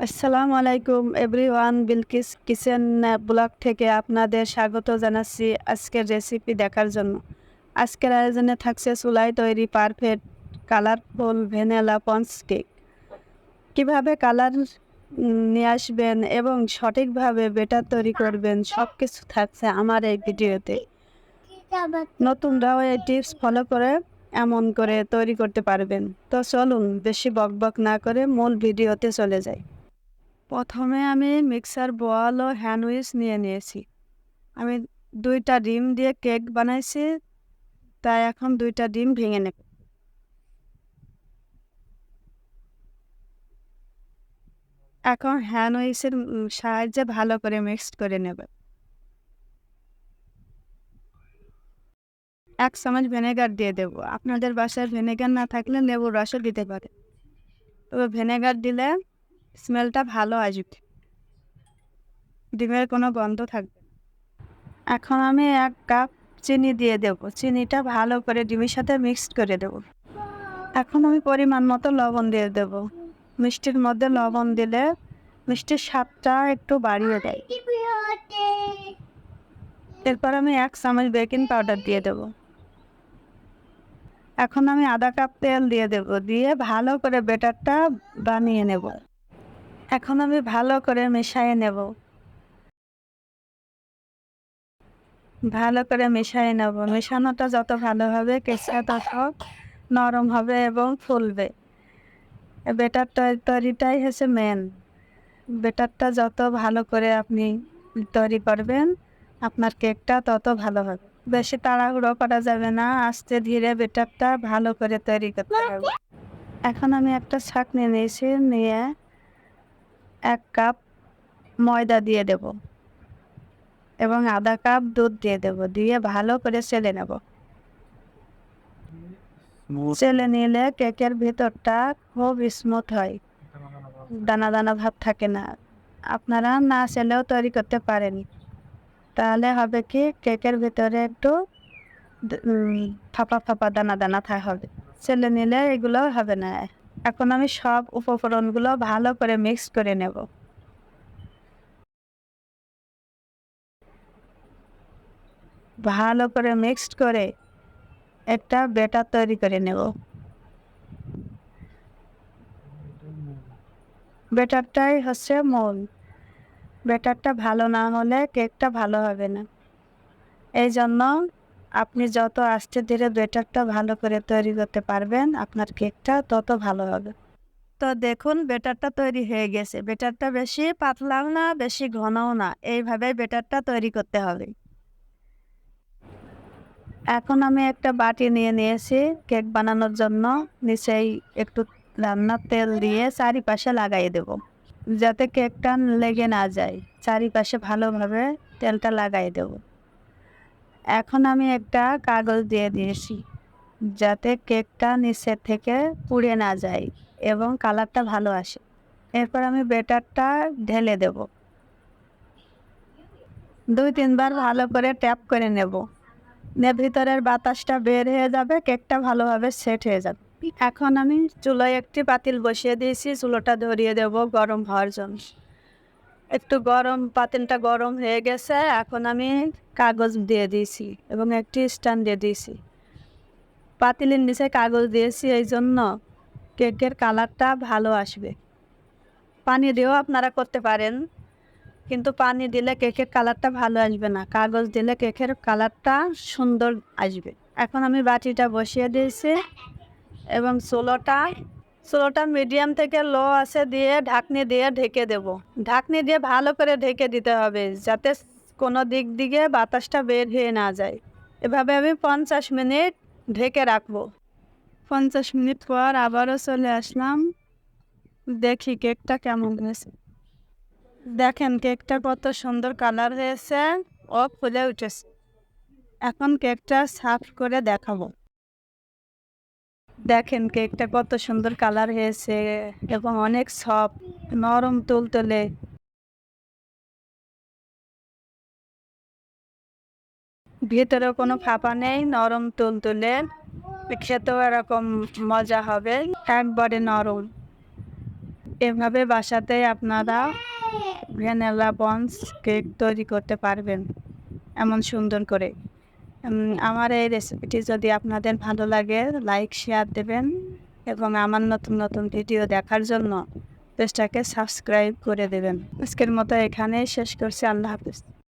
আসসালামু আলাইকুম everyone, Bilkis kitchen blog থেকে আপনাদের স্বাগত জানাচ্ছি আজকের রেসিপি দেখার জন্য। আজকের আয়োজনে থাকছে চুলাই তৈরি perfect colourful vanilla punch cake কীভাবে কালার নিয়ে আসবেন এবং সঠিকভাবে বেটার তৈরি করবেন সব কিছু থাকছে আমার এই ভিডিওতে। নতুনরাও এই টিপস ফলো করে এমন করে তৈরি করতে পারবেন। তো চলুন, বেশি বকবক না করে মূল ভিডিওতে চলে যাই। প্রথমে আমি মিক্সার বল ও হ্যান্ড উইচ নিয়ে নিয়েছি। আমি দুইটা ডিম দিয়ে কেক বানাইছি, তাই এখন দুইটা ডিম ভেঙে নেব। এখন হ্যান্ড উইচের সাহায্যে ভালো করে মিক্সড করে নেবে। এক চামচ ভিনেগার দিয়ে দেবো। আপনাদের বাসায় ভিনেগার না থাকলে লেবুর রসও দিতে পারে। তবে ভিনেগার দিলে স্মেলটা ভালো আসবে ডিমের কোনো গন্ধ থাকবে এখন আমি এক কাপ চিনি দিয়ে দেব। চিনিটা ভালো করে ডিমের সাথে মিক্সড করে দেব। এখন আমি পরিমাণ মতো লবণ দিয়ে দেব। মিষ্টির মধ্যে লবণ দিলে মিষ্টির স্বাদটা একটু বাড়িয়ে দেয়। এরপর আমি এক চামচ বেকিং পাউডার দিয়ে দেব। এখন আমি আধা কাপ তেল দিয়ে দেব। দিয়ে ভালো করে বেটারটা বানিয়ে নেব। এখন আমি ভালো করে মিশিয়ে নেব। ভালো করে মিশিয়ে নেব। মেশানোটা যত ভালো হবে, কেঁচা তত নরম হবে এবং ফুলবে। বেটার তৈরিটাই হচ্ছে মেন বেটারটা যত ভালো করে আপনি তৈরি করবেন, আপনার কেকটা তত ভালো হবে। বেশি তাড়াহুড়ো করা যাবে না, আস্তে ধীরে বেটারটা ভালো করে তৈরি করতে হবে। এখন আমি একটা ছাঁকনি নিয়েছি, নিয়ে এক কাপ ময়দা দিয়ে দেব এবং আধা কাপ দুধ দিয়ে দেব দিয়ে ভালো করে চেলে নেব। চেলে নিলে কেকের ভিতরটা খুব স্মুথ হয়। দানা দানা ভাব থাকে না। আপনারা না চেলেও তৈরি করতে পারেন। তাহলে হবে কি কেকের ভিতরে একটু ফাঁপা ফাঁপা দানা দানা থা হবে। চেলে নিলে এগুলো হবে না। এখন আমি সব উপকরণগুলো ভালো করে মিক্স করে নেব। ভালো করে মিক্সড করে একটা বেটার তৈরি করে নেব। বেটারটাই হচ্ছে মূল। বেটারটা ভালো না হলে কেকটা ভালো হবে না। এই জন্য আপনি যত আস্তে ধীরে বেটারটা ভালো করে তৈরি করতে পারবেন, আপনার কেকটা তত ভালো হবে। তো দেখুন, বেটারটা তৈরি হয়ে গেছে। বেটারটা বেশি পাতলাও না, বেশি ঘনও না। এইভাবে বেটারটা তৈরি করতে হবে। এখন আমি একটা বাটি নিয়ে নিয়েছি কেক বানানোর জন্য। নিচেই একটু রান্নার তেল দিয়ে চারিপাশে লাগাই দেব। যাতে কেকটা লেগে না যায়। চারিপাশে ভালোভাবে তেলটা লাগাই দেব। এখন আমি একটা কাগজ দিয়ে দিয়েছি, যাতে কেকটা নিচের থেকে পুড়ে না যায় এবং কালারটা ভালো আসে। এরপর আমি বেটারটা ঢেলে দেব। দুই তিনবার ভালো করে ট্যাপ করে নেব। নে, ভিতরের বাতাসটা বের হয়ে যাবে, কেকটা ভালোভাবে সেট হয়ে যাবে। এখন আমি চুলোয় একটি পাতিল বসিয়ে দিয়েছি, চুলোটা ধরিয়ে দেব গরম হওয়ার জন্য। একটু গরম পাতিলটা গরম হয়ে গেছে, এখন আমি কাগজ দিয়ে দিয়েছি এবং একটি স্ট্যান্ড দিয়ে দিয়েছি। পাতিলের নিচে কাগজ দিয়েছি, এই জন্য কেকের কালারটা ভালো আসবে। পানি দিয়েও আপনারা করতে পারেন, কিন্তু পানি দিলে কেকের কালারটা ভালো আসবে না। কাগজ দিলে কেকের কালারটা সুন্দর আসবে। এখন আমি বাটিটা বসিয়ে দিয়েছি এবং চুলোটা চুলোটা মিডিয়াম থেকে লো আছে দিয়ে ঢাকনি দিয়ে ঢেকে দেব। ঢাকনি দিয়ে ভালো করে ঢেকে দিতে হবে যাতে কোনো দিক দিকে বাতাসটা বের হয়ে না যায়। এভাবে আমি পঞ্চাশ মিনিট ঢেকে রাখব। পঞ্চাশ মিনিট পর আবারও চলে আসলাম। দেখি কেকটা কেমন হয়েছে। দেখেন কেকটা কত সুন্দর কালার হয়েছে ও ফুলে উঠেছে। এখন কেকটা সাফ করে দেখাবো। দেখেন কেকটা কত সুন্দর কালার হয়েছে এবং অনেক সফট, নরম তুলতুলে। ভিতরে কোনো ফাঁপা নেই, নরম তুলতুলে। খেতেও এরকম মজা হবে, একবারে নরম। এভাবে বাসাতে আপনারা ভ্যানিলা বনস কেক তৈরি করতে পারবেন, এমন সুন্দর করে। আমার এই রেসিপিটি যদি আপনাদের ভালো লাগে লাইক শেয়ার দেবেন এবং আমার নতুন নতুন ভিডিও দেখার জন্য পেজটাকে সাবস্ক্রাইব করে দেবেন। আজকের মতো এখানেই শেষ করছি। আল্লাহ হাফিজ।